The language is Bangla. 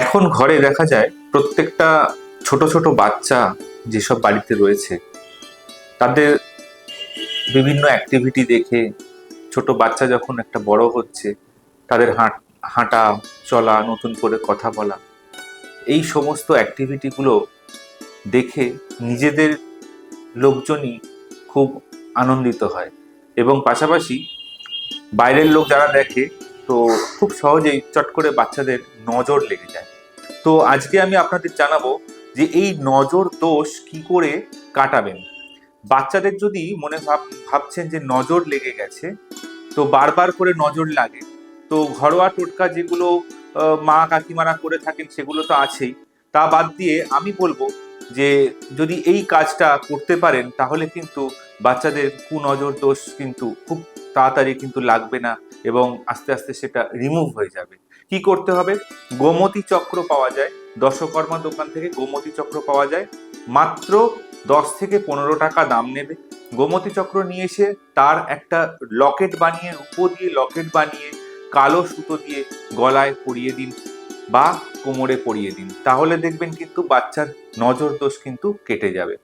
এখন ঘরে দেখা যায় প্রত্যেকটা ছোট ছোট বাচ্চা যেসব বাড়িতে রয়েছে, তাদের বিভিন্ন অ্যাক্টিভিটি দেখে ছোট বাচ্চা যখন একটা বড় হচ্ছে, তাদের হাঁট হাঁটা, চলা, নতুন করে কথা বলা, এই সমস্ত অ্যাক্টিভিটিগুলো দেখে নিজেদের লোকজনই খুব আনন্দিত হয়। এবং পাশাপাশি বাইরের লোক যারা দেখে তো খুব সহজেই চট করে বাচ্চাদের নজর লেগে যায়। তো আজকে আমি আপনাদের জানাব যে এই নজর দোষ কি করে কাটাবেন। বাচ্চাদের যদি মনে ভাব, ভাবছেন যে নজর লেগে গেছে, তো বারবার করে নজর লাগে। তো ঘরোয়া টোটকা যেগুলো মা কাকিমারা করে থাকেন সেগুলো তো আছেই। তা বাদ দিয়ে আমি বলব যে যদি এই কাজটা করতে পারেন, তাহলে কিন্তু বাচ্চাদের কুনজর দোষ কিন্তু খুব তাড়াতাড়ি কিন্তু লাগবে না এবং আস্তে আস্তে সেটা রিমুভ হয়ে যাবে। কি করতে হবে? গোমতী চক্র পাওয়া যায়। দশকর্মা দোকান থেকে গোমতী চক্র পাওয়া যায়। মাত্র দশ থেকে পনেরো টাকা দাম নেবে। গোমতী চক্র নিয়ে এসে তার একটা লকেট বানিয়ে উপর দিয়ে লকেট বানিয়ে, কালো সুতো দিয়ে গলায় পরিয়ে দিন বা কোমরে পরিয়ে দিন। তাহলে দেখবেন কিন্তু বাচ্চার নজর দোষ কিন্তু কেটে যাবে।